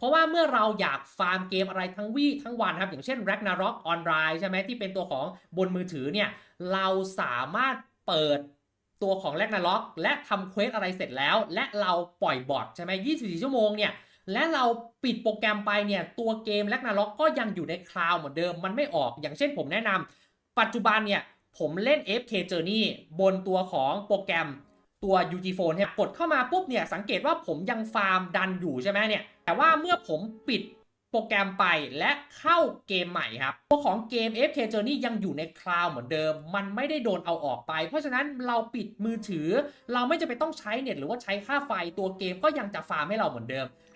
เพราะว่าเมื่อเราอยากฟาร์มเกมอะไรทั้งวี่ทั้งวันครับ อย่างเช่น Ragnarok Online ใช่ไหมที่เป็นตัวของบนมือถือเนี่ย เราสามารถเปิดตัวของ Ragnarok และทำเควสอะไรเสร็จแล้ว และเราปล่อยบอทใช่ไหม24 ชั่วโมงเนี่ยและเราปิดโปรแกรมไปเนี่ยตัวเกม Ragnarok ก็ยังอยู่ในคลาวด์เหมือนเดิมมันไม่ออก อย่างเช่นผมแนะนำปัจจุบันเนี่ยผมเล่น FK Journey บนตัวของโปรแกรมตัว UG Phone เนี่ยกดเข้ามาปุ๊บเนี่ยสังเกตว่าผมยังฟาร์มดันอยู่ใช่ไหมเนี่ย แต่ว่าเมื่อผมปิดโปรแกรมไปและเข้าเกมใหม่ครับ ตัวของเกม FK Journey ยังอยู่ในคลาวด์เหมือนเดิม มันไม่ได้โดนเอาออกไป เพราะฉะนั้นเราปิดมือถือ เราไม่จะไปต้องใช้เน็ตหรือว่าใช้ค่าไฟตัวเกมก็ยังจะฟาร์มให้เราเหมือนเดิม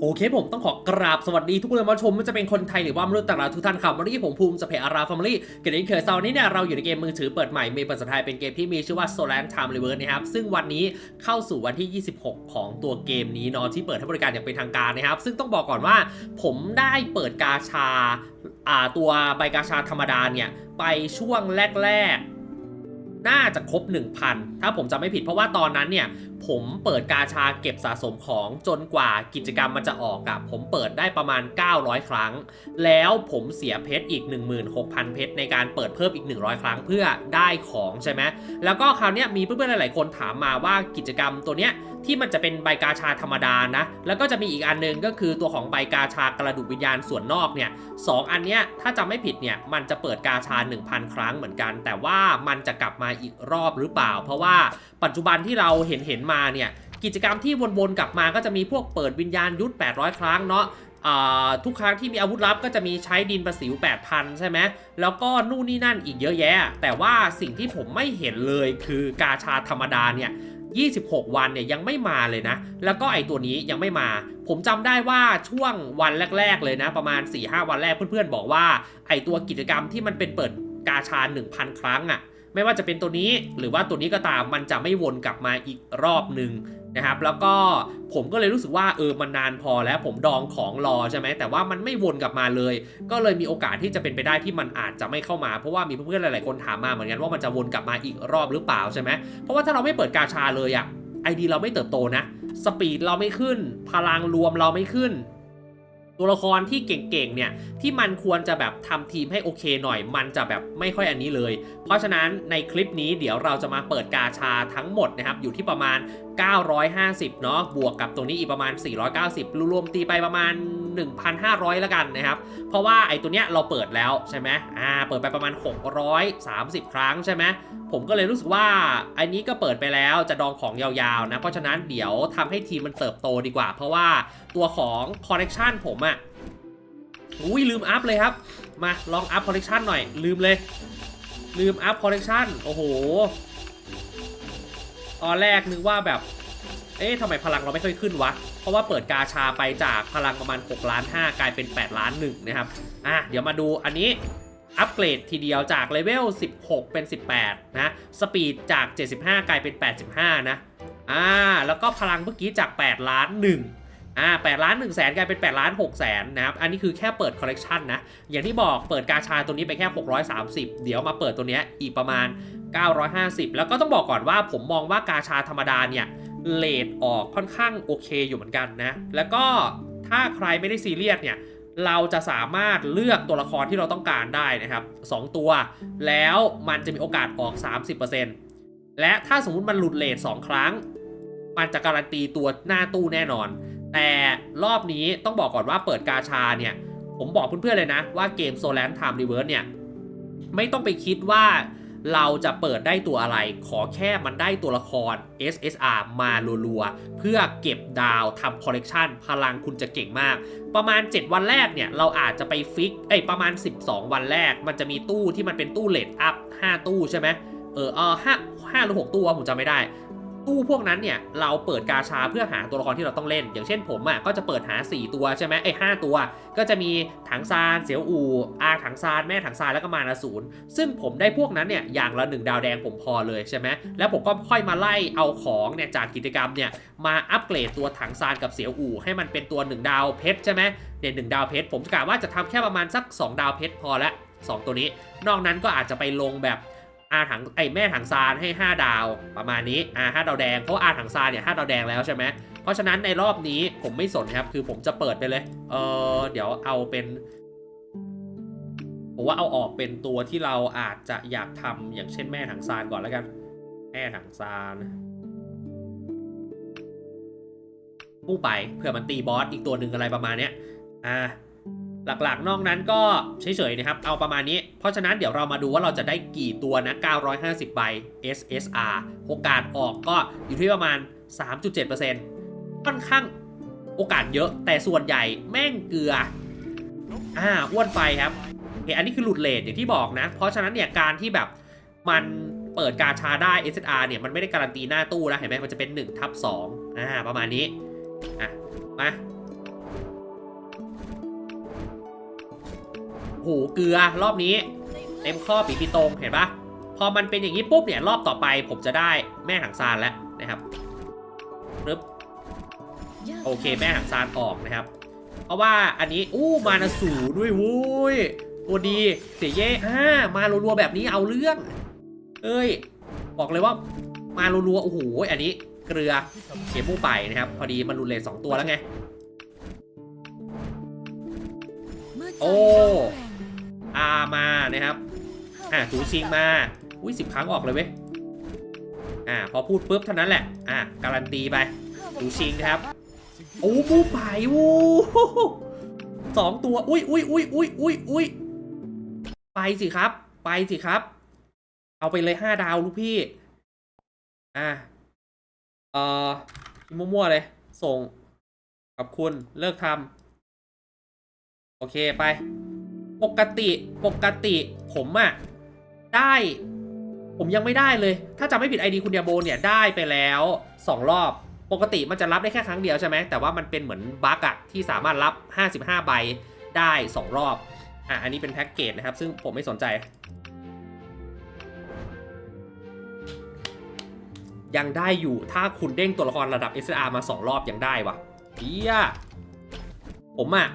โอเคผมต้องขอกราบสวัสดีทุกคนมาชมไม่ว่าจะเป็นคนไทยหรือว่ามนุษย์ต่างดาวทุกท่านครับวันนี้ผมภูมิสเปอาราฟาร์มลี่เกิดอีกเคยเซาร์นี้เนี่ยเราอยู่ในเกมมือถือเปิดใหม่มีภาษาไทยเป็นเกมที่มีชื่อว่า Solar Time Reverse นะครับซึ่งวันนี้เข้าสู่วันที่ 26 ของตัวเกมนี้เนาะที่เปิดให้บริการอย่างเป็นทางการนะครับ ซึ่งต้องบอกก่อนว่า ผมได้เปิดกาชาอ่าตัวใบกาชาธรรมดาเนี่ยไปช่วงแรก ๆ น่าจะครบ 1,000 ถ้าผมจำไม่ผิดเพราะว่าตอนนั้นเนี่ยผมเปิดกาชาเก็บสะสมของจนกว่ากิจกรรมมันจะออกอะผมเปิดได้ประมาณ 900 ครั้ง แล้วผมเสียเพชรอีก 16,000 เพชรในการเปิดเพิ่มอีก 100 ครั้งเพื่อได้ของใช่ไหมแล้วก็คราวนี้มีเพื่อนๆหลายๆคนถามมาว่ากิจกรรมตัวเนี้ยที่มันจะเป็นใบกาชาธรรมดานะ แล้วก็จะมีอีกอันหนึงก็คือตัวของใบกาชากระดูกวิญญาณส่วนนอกเนี่ยสองอันเนี้ยถ้าจำไม่ผิดเนี่ยมันจะเปิดกาชา 1,000 ครั้งเหมือนกัน แต่ว่ามันจะกลับมาอีกรอบหรือเปล่า เพราะว่าปัจจุบันที่เราเห็นเห็นมาเนี่ยกิจกรรมที่วนๆกลับมาก็จะมีพวกเปิดวิญญาณยุทธ800 ครั้งเนาะทุกครั้งที่มีอาวุธลับก็จะมีใช้ดินประสิว 8,000 ใช่ไหม แล้วก็นู่นนี่นั่นอีกเยอะแยะ แต่ว่าสิ่งที่ผมไม่เห็นเลยคือกาชาธรรมดาเนี่ย 26 วันเนี่ยยังไม่มาเลยนะ แล้วก็ไอตัวนี้ยังไม่มา ผมจำได้ว่าช่วงวันแรก ๆ เลยนะ ประมาณ 4-5 วันแรกเพื่อนๆ บอกว่า ไอตัวกิจกรรมที่มันเป็นเปิดกาชา 1,000 ครั้งอะ่ะ ไม่ว่าจะเป็นตัวนี้หรือว่าตัวนี้ก็ตามมันจะไม่วนกลับมาอีกรอบหนึ่งนะครับ แล้วก็ผมก็เลยรู้สึกว่าเออมันนานพอแล้วผมดองของรอใช่ไหมแต่ว่ามันไม่วนกลับมาเลย ก็เลยมีโอกาสที่จะเป็นไปได้ที่มันอาจจะไม่เข้ามาเพราะว่ามีเพื่อนๆหลายๆคนถามมาเหมือนกันว่ามันจะวนกลับมาอีกรอบหรือเปล่าใช่ไหมเพราะว่าถ้าเราไม่เปิดกาชาเลยอะไอดีเราไม่เติบโตนะ สปีดเราไม่ขึ้น พลังรวมเราไม่ขึ้น ตัวละครที่เก่งๆเนี่ยที่มันควรจะแบบทำทีมให้โอเคหน่อย มันจะแบบไม่ค่อยอันนี้เลย เพราะฉะนั้นในคลิปนี้เดี๋ยวเราจะมาเปิดกาชาทั้งหมดนะครับอยู่ที่ประมาณ 950 เนาะบวกกับตรงนี้อีกประมาณ 490 รวมตีไปประมาณ 1,500 แล้วกันนะครับ เพราะว่าไอ้ตัวเนี้ยเราเปิดแล้วใช่ไหมอ่าเปิดไปประมาณ 630 ครั้งใช่ไหมผมก็เลยรู้สึกว่าอันนี้ก็เปิดไปแล้วจะดองของยาวๆนะ เพราะฉะนั้นเดี๋ยวทำให้ทีมมันเติบโตดีกว่า เพราะว่าตัวของคอ l เล t ชันผมอะอุ้ยลืมอัพเลยครับ มาลองอัพคอ l เล t ชันหน่อยลืมเลย ลืมอัพคอ l เล t ชันโอ้โห ตอนแรกนึกว่าแบบ เอ๊ะทำไมพลังเราไม่ค่อยขึ้นวะ เพราะว่าเปิดกาชาไปจากพลังประมาณ6ล้าน5กลายเป็น 8 ล้าน1นะครับ อะ เดี๋ยวมาดูอันนี้อัปเกรดทีเดียวจากเลเวล 16 เป็น 18 นะ สปีดจาก 75 กลายเป็น 85 นะ อ่า แล้วก็พลังเมื่อกี้จาก 8 ล้าน 1 อ่า8ล้าน1แสนกลายเป็น 8 ล้าน6แสนนะครับ อันนี้คือแค่เปิดคอลเลกชันนะ อย่างที่บอกเปิดกาชาตัวนี้ไปแค่ 630 เดี๋ยวมาเปิดตัวเนี้ยอีกประมาณ 950 แล้วก็ต้องบอกก่อนว่าผมมองว่ากาชาธรรมดาเนี่ยเลทออกค่อนข้างโอเคอยู่เหมือนกันนะ แล้วก็ถ้าใครไม่ได้ซีเรียสเนี่ยเราจะสามารถเลือกตัวละครที่เราต้องการได้นะครับ 2 ตัว แล้วมันจะมีโอกาสออก 30%และถ้าสมมุติมันหลุดเลท2ครั้ง มันจะการันตีตัวหน้าตู้แน่นอน แต่รอบนี้ต้องบอกก่อนว่าเปิดกาชาเนี่ย ผมบอกเพื่อนๆเลยนะว่าเกม s o l a n Time Reverse เนี่ย ไม่ต้องไปคิดว่า เราจะเปิดได้ตัวอะไร ขอแค่มันได้ตัวละคร SSR มารัวๆ เพื่อเก็บดาวทำคอลเลกชันพลังคุณจะเก่งมาก ประมาณ 7 วันแรกเนี่ย เราอาจจะไปฟิกเอ้ยประมาณ 12 วันแรก มันจะมีตู้ที่มันเป็นตู้เลดอัพ 5 ตู้ใช่ไหมเออเออห้าห้าหรือ6ตู้วผมจำไม่ได้ ตู้พวกนั้นเนี่ยเราเปิดกาชาเพื่อหาตัวละครที่เราต้องเล่น อย่างเช่นผมอะก็จะเปิดหา 4 ตัวใช่ไหมไอ้ห้าตัว ก็จะมีถังซานเสียวอูอาถังซานแม่ถังซานแล้วก็มานาศูนย์ซึ่งผมได้พวกนั้นเนี่ยอย่างละหนึ่งดาวแดงผมพอเลยใช่ไหมแล้วผมก็ค่อยมาไล่เอาของเนี่ยจากกิจกรรมเนี่ยมาอัปเกรดตัวถังซานกับเสียวอูให้มันเป็นตัว 1 ดาวเพชรใช่ไหมเนี่ยหนึ่งดาวเพชรผมกะว่าจะทำแค่ประมาณสัก 2 ดาวเพชรพอละสองตัวนี้ นอกนั้นก็อาจจะไปลงแบบ อาถังไอแม่ถังซานให้ 5 ดาวประมาณนี้อาห้าดาวแดงเพราะอาถังซานเนี่ยห้าดาวแดงแล้วใช่ไหมเพราะฉะนั้นในรอบนี้ผมไม่สนครับ คือผมจะเปิดไปเลย เออเดี๋ยวเอาเป็นผมว่าเอาออกเป็นตัวที่เราอาจจะอยากทำอย่างเช่นแม่ถังซานก่อนแล้วกัน แม่ถังซานผู้ไปเผื่อมันตีบอสอีกตัวหนึ่งอะไรประมาณเนี้ยอ่า หลักๆ นอกนั้นก็เฉยๆนะครับ เอาประมาณนี้ เพราะฉะนั้นเดี๋ยวเรามาดูว่าเราจะได้กี่ตัวนะ 950 ใบ SSR โอกาสออกก็อยู่ที่ประมาณ 3.7%ค่อนข้างโอกาสเยอะ แต่ส่วนใหญ่แม่งเกลือ อ่า อ้วนไฟครับโอเคอันนี้คือหลุดเลทอย่างที่บอกนะ เพราะฉะนั้นเนี่ยการที่แบบมันเปิดกาชาได้ SSR เนี่ยมันไม่ได้การันตีหน้าตู้นะเห็นไหมมันจะเป็น1ทับ2อ่าประมาณนี้ อะ มา โหเกลือรอบนี้เต็มข้อปีปีตรงเห็นปะพอมันเป็นอย่างนี้ปุ๊บเนี่ยรอบต่อไปผมจะได้แม่หางซานแล้วนะครับปึ๊บโอเคแม่หางซานออกนะครับ เพราะว่าอันนี้อู้มานาสูด้วยโว้ยตัวดีเสียเย่อ่ามารัวๆแบบนี้เอาเรื่องเอ้ย บอกเลยว่ามารัวๆโอ้โหอันนี้เกลือเกมมู่ไปนะครับ พอดีมันรุนเลนสองตัวแล้วไง โอ้ อามานะครับอ่าถูชิงมาอุ้ยสิบครั้งออกเลยเว้ยอ่าพอพูดปุ๊บเท่านั้นแหละอ่าการันตีไปถูชิงครับโอ้บูไปวูสองตัวอุ้ยอุ้ยอุ้ยอุ้ยอุ้ยอุ้ยไปสิครับ ไปสิครับ เอาไปเลยห้าดาวลูกพี่อ่าเอ่อมั่วๆเลย ส่งขอบคุณเลิกทำโอเคไป ปกติปกติผมอะได้ ผมยังไม่ได้เลย ถ้าจำไม่ผิด ID คุณเดียโบเนี่ยได้ไปแล้ว 2 รอบ ปกติมันจะรับได้แค่ครั้งเดียวใช่ไหมแต่ว่ามันเป็นเหมือนบั๊กอะที่สามารถรับ 55 ใบได้ 2 รอบอะอันนี้เป็นแพ็กเกจนะครับ ซึ่งผมไม่สนใจ ยังได้อยู่ถ้าคุณเด้งตัวละครระดับ SR มา 2 รอบยังได้วะเฮียผมอะ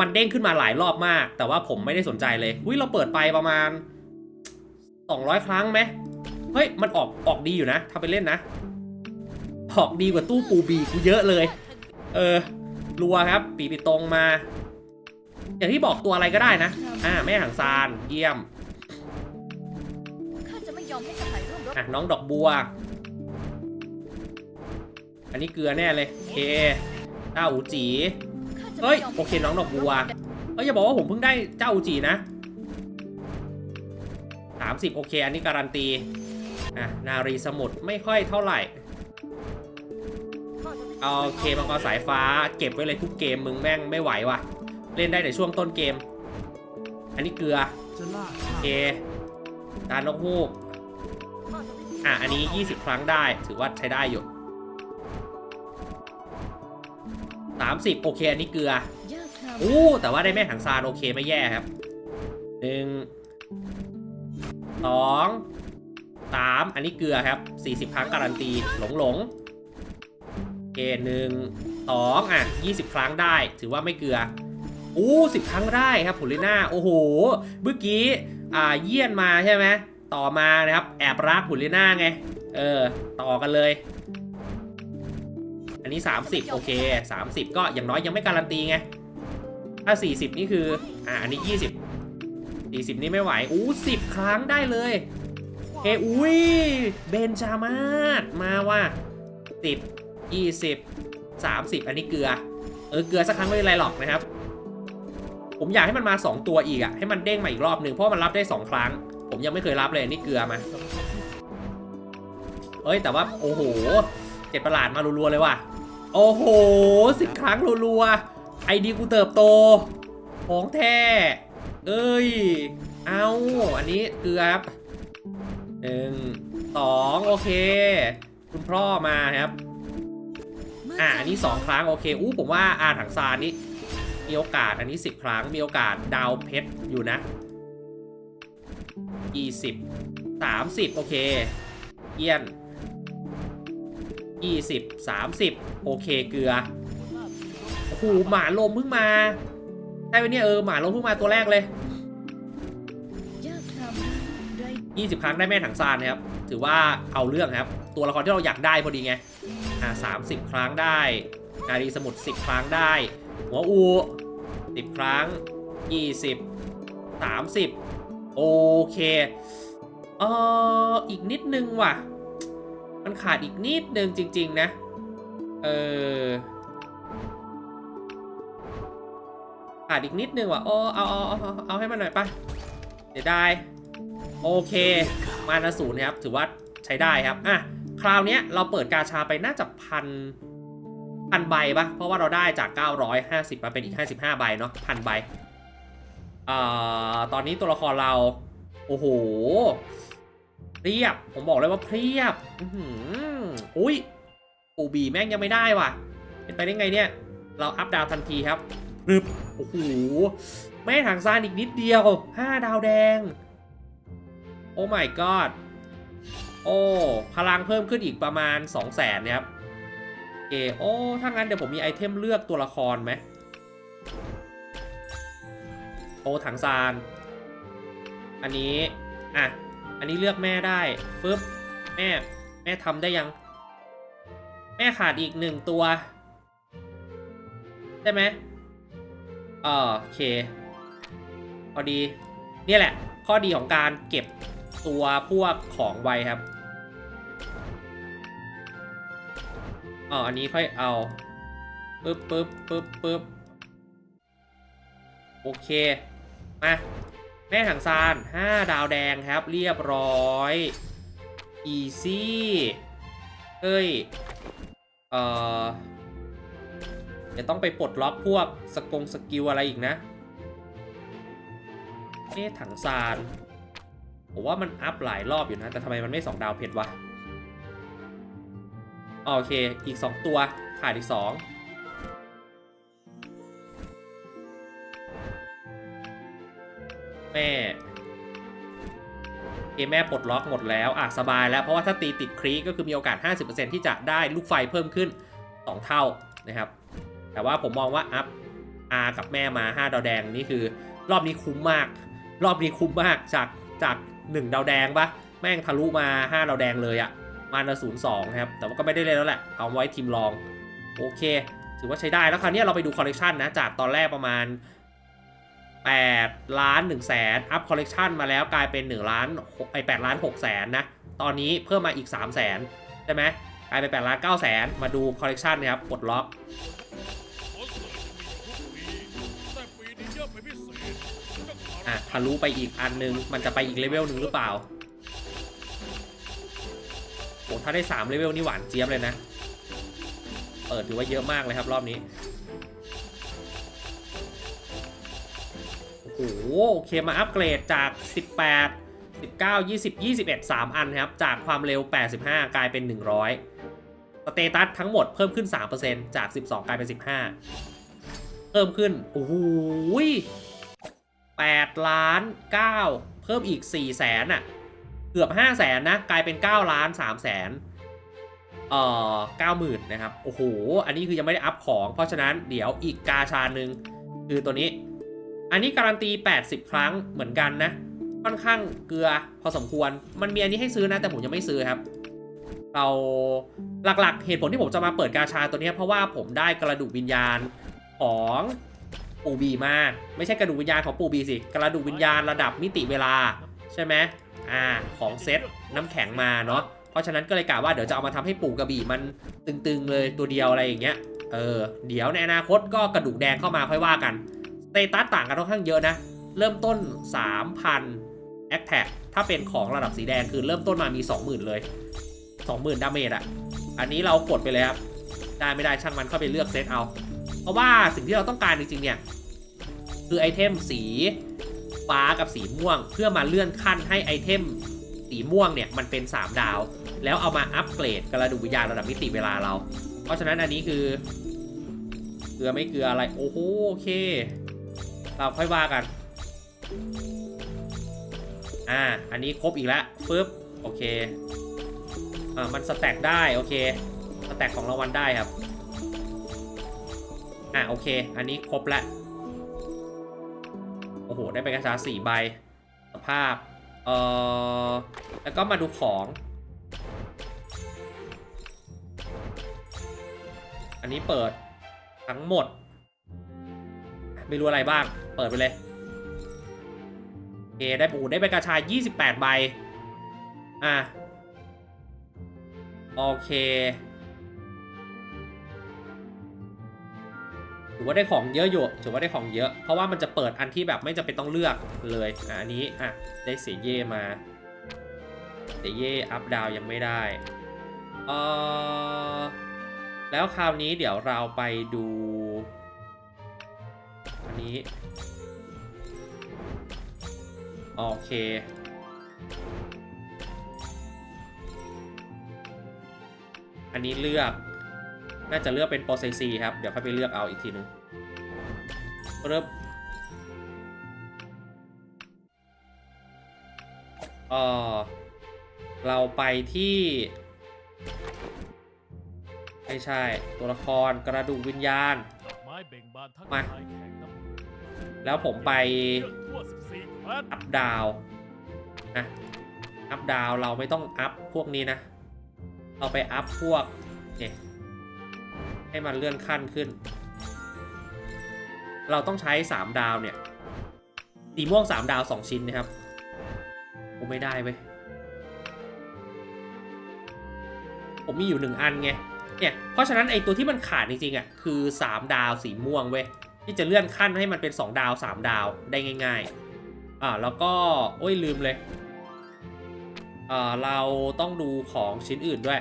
มันเด้งขึ้นมาหลายรอบมาก แต่ว่าผมไม่ได้สนใจเลยอุ้ยเราเปิดไปประมาณ 200 ครั้งไหมเฮ้ย มันออกออกดีอยู่นะทำไปเล่นนะ ออกดีกว่าตู้ปูบีกูเยอะเลย เออรัวครับ ปีปีตรงมา อย่างที่บอกตัวอะไรก็ได้นะ อ่าแม่หังซานเยี่ยมข้าจะไม่ยอมให้สหายร่วมรบอะน้องดอกบัว อันนี้เกลือแน่เลย เคต้าอูจีข้าจะ เฮ้ยโอเคน้องดอกบัวเอ้ยอย่าบอกว่าผมเพิ่งได้เจ้าอูจีนะ30โอเค อันนี้การันตีอะนารีสมุทรไม่ค่อยเท่าไหร่โอเคมังกรสายฟ้าเก็บไว้เลยทุกเกมมึงแม่งไม่ไหวว่ะ เล่นได้แต่ช่วงต้นเกม อันนี้เกลือโอเคตานกฮูกอะอันนี้ 20 ครั้งได้ถือว่าใช้ได้อยู่ 30 โอเค อันนี้เกลืออู้แต่ว่าได้แม่ถังซานโอเคไม่แย่ครับหนึ่งสองสามอันนี้เกลือครับ 40 ครั้งการันตี หลงหลงโอเคหนึ่งสองอะยี่สิบครั้งได้ ถือว่าไม่เกลืออู้สิบครั้งได้ครับผลลิน่าโอ้โหเมื่อกี้อ่าเยี่ยนมาใช่ไหมต่อมานะครับ แอบรักผลิน่าไง เออ ต่อกันเลย อันนี้ 30 โอเค 30 ก็อย่างน้อยยังไม่การันตีไง ถ้า 40 นี่คือ อ่า อันนี้ 20 40 นี่ไม่ไหว อู้10 ครั้งได้เลยเฮ้อุ้ย เบนจามาศมาว่า 10 20 30 อันนี้เกลือ เออ เกลือสักครั้งไม่เป็นไรหรอกนะครับ ผมอยากให้มันมา 2 ตัวอีกอะให้มันเด้งมาอีกรอบหนึ่งเพราะมันรับได้ 2 ครั้ง ผมยังไม่เคยรับเลยนนี่เกลือมา เอ้ย แต่ว่า โอ้โห เจ็ดประหลาดมารัวๆเลยว่ะ โอ้โหสิบครั้งรัวๆไอดีกูเติบโต ของแท้ เอ้ย เอาอันนี้เกลือครับหนึ่งสองโอเค คุณพ่อมาครับ อ่าอันนี้สองครั้งโอเคอู้ผมว่าอาถังซานนี่มีโอกาสอันนี้สิบครั้งมีโอกาสดาวเพชรอยู่นะยี่สิบสามสิบโอเคเยี่ยน ยี่สิบสามสิบโอเคเกลือโอ้โหหมาลมเพิ่งมา ได้ไหมเนี่ยเออหมาลมเพิ่งมาตัวแรกเลยยากครามนั้นไร20 ครั้งได้แม่ถังซานนะครับ ถือว่าเอาเรื่องครับ ตัวละครที่เราอยากได้พอดีไง อ่า30ครั้งได้นารีสมุด10 ครั้งได้ หัวอู 10 ครั้ง 20 30 โอเค เอออีกนิดนึงว่ะ มันขาดอีกนิดนึงจริง ๆ นะ เออ ขาดอีกนิดนึงว่ะโอ้เอาเอาเอาเอาให้มันหน่อยปะเดี๋ยวได้ โอเค มานาศูนย์ครับ ถือว่าใช้ได้ครับ อะ คราวนี้เราเปิดกาชาไปน่าจะพันพันใบปะเพราะว่าเราได้จาก 950 มาเป็นอีก 55 ใบเนาะพันใบอ่อตอนนี้ตัวละครเรา โอ้โห เพียบ ผมบอกเลยว่าเพียบอุ้ยปูบีแม่งยังไม่ได้ว่ะ เป็นไปได้ไงเนี่ย เราอัพดาวทันทีครับรึบโอ้โห แม่ถังซานอีกนิดเดียว 5 ดาวแดง โอ้ my god โอ้ พลังเพิ่มขึ้นอีกประมาณ 2 0 0แสนนะครับโอโอ้ถ้างั้นเดี๋ยวผมมีไอเทมเลือกตัวละครไหมโอ้ถังซาน อันนี้ อะ อันนี้เลือกแม่ได้ฟึบแม่ แม่ทำได้ยัง แม่ขาดอีกหนึ่งตัวใช่ไหมเออโอเค พอดี เนี่ยแหละ ข้อดีของการเก็บตัวพวกของไวครับอ๋ออันนี้ค่อยเอาปึ๊บปึ๊บปึ๊บปึ๊บโอเค มา แม่ถังซาน 5 ดาวแดงครับ เรียบร้อยอีซี่เฮ้ย เอ่อเดี๋ยวต้องไปปลดล็อกพวกสกงสกิลอะไรอีกนะเอ๊ะถังซานผมว่ามันอัพหลายรอบอยู่นะ แต่ทำไมมันไม่สองดาวเพชรวะออโอเค อีก 2 ตัว ขาดอีก 2 แม่โอแม่ปลดล็อกหมดแล้วอะสบายแล้ว เพราะว่าถ้าตีติดครีก็คือมีโอกาส 50%ที่จะได้ลูกไฟเพิ่มขึ้น 2 เท่านะครับ แต่ว่าผมมองว่าอัพ R กับแม่มา 5 ดาวแดงนี่คือ รอบนี้คุ้มมาก รอบนี้คุ้มมากจากจาก1ดาวแดงปะแม่งทะลุมา 5 ดาวแดงเลยอะมานาศูนย์สองครับ แต่ว่าก็ไม่ได้เล่นแล้วแหละ เอาไว้ทีมรอง โอเค ถือว่าใช้ได้แล้วคราวนี้เราไปดูคอลเลกชันนะ จากตอนแรกประมาณ 8 ล้าน1แสนอัพคอลเลกชันมาแล้วกลายเป็น 1 ล้านไอ8ล้าน6แสนนะ ตอนนี้เพิ่มมาอีก 3 แสนใช่ไหมกลายเป็น8ล้าน9แสนมาดูคอลเลกชันนะครับปลดล็อกคอะเป็นพิเศษก็ขออะทะลุไปอีกอันนึง มันจะไปอีกเลเวลหนึ่งหรือเปล่าโอ้ถ้าได้3เลเวลนี่หวานเจี๊ยบเลยนะ เปิดถือว่าเยอะมากเลยครับรอบนี้ โอ้โหโอเคมาอัปเกรดจาก 18 19 20 21 3 อันครับ จากความเร็ว 85 กลายเป็น 100 สเตตัสทั้งหมดเพิ่มขึ้น 3%จาก 12 กลายเป็น 15 เพิ่มขึ้น โอ้โห8ล้าน 9 เพิ่มอีก 4 แสนอะ เกือบ 5 แสนนะ กลายเป็น 9 ล้าน 3 แสนเอ่อเก้าหมื่นนะครับ โอ้โห อันนี้คือยังไม่ได้อัพของ เพราะฉะนั้นเดี๋ยวอีกกาชาหนึ่งคือตัวนี้ อันนี้การันตี 80 ครั้งเหมือนกันนะ ค่อนข้างเกลือพอสมควร มันมีอันนี้ให้ซื้อนะแต่ผมยังไม่ซื้อครับ เราหลักๆ เหตุผลที่ผมจะมาเปิดกาชาตัวนี้เพราะว่าผมได้กระดูกวิญญาณของปู่บีมา ไม่ใช่กระดูกวิญญาณของปู่บีสิ กระดูกวิญญาณระดับมิติเวลาใช่ไหมอ่าของเซตน้ำแข็งมาเนาะ เพราะฉะนั้นก็เลยกะว่าเดี๋ยวจะเอามาทำให้ปู่กระบี่มันตึงๆเลยตัวเดียวอะไรอย่างเงี้ย เออ เดี๋ยวในอนาคตก็กระดูกแดงเข้ามาค่อยว่ากัน ตตัสต่างกันค่อนข้างเยอะนะ เริ่มต้น 3,000 แอคแท็กถ้าเป็นของระดับสีแดงคือเริ่มต้นมามี 20,000 เลย 20,000 ดาเมจอะอันนี้เรากดไปเลยครับ ได้ไม่ได้ช่างมันเข้าไปเลือกเซตเอา เพราะว่าสิ่งที่เราต้องการจริงๆเนี่ย คือไอเทมสีฟ้ากับสีม่วง เพื่อมาเลื่อนขั้นให้ไอเทมสีม่วงเนี่ยมันเป็น 3 ดาว แล้วเอามาอัปเกรดกระดูกวิญญาณระดับมิติเวลาเรา เพราะฉะนั้นอันนี้คือ เกลือไม่เกลืออะไร โอ้โหโอเค เราค่อยว่ากัน อ่า อันนี้ครบอีกแล้วปึ๊บ โอเค อ่า มันสแต็กได้ โอเค สแต็กของรางวัลได้ครับ อ่าโอเค อันนี้ครบแล้ว โอ้โห ได้ไปกระชาสี่ใบ สภาพ เอ่อ แล้วก็มาดูของ อันนี้เปิดทั้งหมด ไม่รู้อะไรบ้าง เปิดไปเลยโอเคได้ปูได้ไปกระชาย28 ใบ อะ โอเคถือว่าได้ของเยอะอยู่ถือว่าได้ของเยอะ เพราะว่ามันจะเปิดอันที่แบบไม่จำเป็นต้องเลือกเลยอะอันนี้อะได้เสียเย่มา เสียเย่อัพดาวยังไม่ได้เออแล้วคราวนี้เดี๋ยวเราไปดู นนี้ โอเค อันนี้เลือก น่าจะเลือกเป็นโปรเซซีครับ เดี๋ยวค่อยไปเลือกเอาอีกทีนึงเริ่มเออเราไปที่ ไม่ใช่ ตัวละครกระดูกวิญญาณดอกไม้เบ่งบานทั้งมาชาย แล้วผมไปอัพดาวนะอัพดาวเราไม่ต้องอัพพวกนี้นะ เราไปอัพพวกเนี่ยให้มันเลื่อนขั้นขึ้น เราต้องใช้ 3 ดาวเนี่ยสีม่วง 3 ดาว 2 ชิ้นนะครับกูไม่ได้เว้ยผมมีอยู่ 1 อันไงเนี่ยเพราะฉะนั้นไอตัวที่มันขาดจริงๆอะคือ 3 ดาวสีม่วงเว้ย ที่จะเลื่อนขั้นให้มันเป็น 2 ดาว 3 ดาวได้ง่าย ๆ อ่าแล้วก็โอ้ยลืมเลยอ่าเราต้องดูของชิ้นอื่นด้วย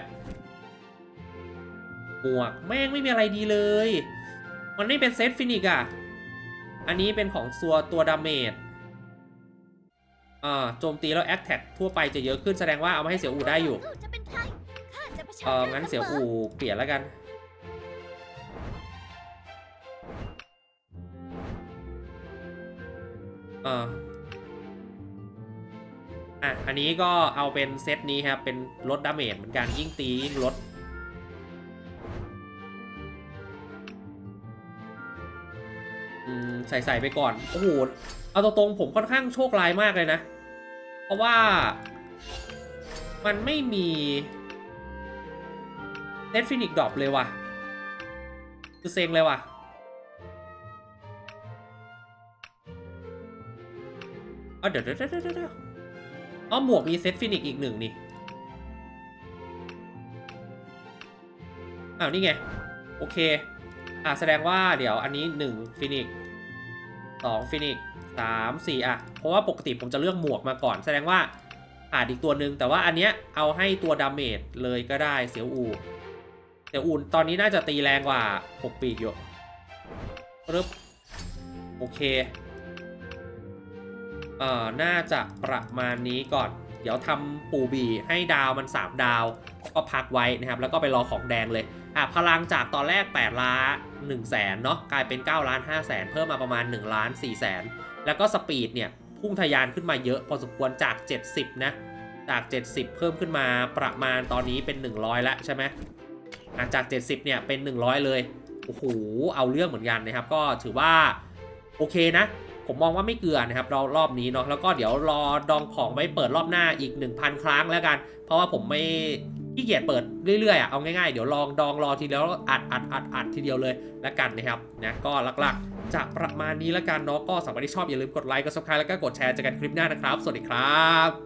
หมวกแม่งไม่มีอะไรดีเลย มันไม่เป็นเซตฟินิกอะอันนี้เป็นของตัวตัวดาเมจอ่าโจมตีแล้วแอคแท็กทั่วไปจะเยอะขึ้นแสดงว่าเอามาให้เสี่ยวอูได้อยู่จะเป็นใครข้าจะประชาเอองั้นเสี่ยวอูเปลี่ยนแล้วกัน เอออะอันนี้ก็เอาเป็นเซตนี้ครับ เป็นลดดาเมจเหมือนกันยิ่งตียิ่งลดอืมใส่ใส่ไปก่อน โอ้โห เอาตรงๆผมค่อนข้างโชคร้ายมากเลยนะ เพราะว่ามันไม่มีเซตฟินิกดรอปเลยว่ะ คือเซ็งเลยว่ะ เอาเดี๋ยวเดี๋ยวเดี๋ยวเดี๋ยวเดี๋อหมวกมีเซตฟินิกอีกหนึ่งนี่อ้าวนี่ไง โอเค อะแสดงว่าเดี๋ยวอันนี้1ฟินิก2ฟินิก3 4อะ เพราะว่าปกติผมจะเลือกหมวกมาก่อน แสดงว่าขาดอีกตัวหนึ่งแต่ว่าอันเนี้ยเอาให้ตัวดาเมจเลยก็ได้เสียวอู เสียวอูตอนนี้น่าจะตีแรงกว่า 6 ปีกอยู่ปึ๊บโอเค เอ่อน่าจะประมาณนี้ก่อน เดี๋ยวทำปูบีให้ดาวมัน 3 ดาว ก็พักไว้นะครับ แล้วก็ไปรอของแดงเลยอะพลังจากตอนแรก 8 ล้าน1แสนเนาะกลายเป็น 9 ล้าน5แสนเพิ่มมาประมาณ 1 ล้าน4แสนแล้วก็สปีดเนี่ย พุ่งทะยานขึ้นมาเยอะพอสมควรจาก 70 นะ จาก 70 เพิ่มขึ้นมาประมาณตอนนี้เป็น 100 แล้วใช่ไหมอะจาก 70 เนี่ยเป็น 100 เลย โอ้โห เอาเรื่องเหมือนกันนะครับ ก็ถือว่าโอเคนะ ผมมองว่าไม่เกลือนะครับเรารอบนี้เนาะแล้วก็เดี๋ยวรอดองของไว้เปิดรอบหน้าอีก 1,000 ครั้งแล้วกัน เพราะว่าผมไม่ขี้เกียจเปิดเรื่อยๆอะเอาง่ายๆ เดี๋ยวลองดองรอทีเดียวอัดอัดอัดอัดทีเดียวเลยแล้วกันนะครับนะก็หลักๆจะประมาณนี้แล้วกันเนาะก็สำหรับที่ชอบอย่าลืมกดไลค์กดซับสไครต์แล้วก็กดแชร์เจอกันคลิปหน้านะครับ สวัสดีครับ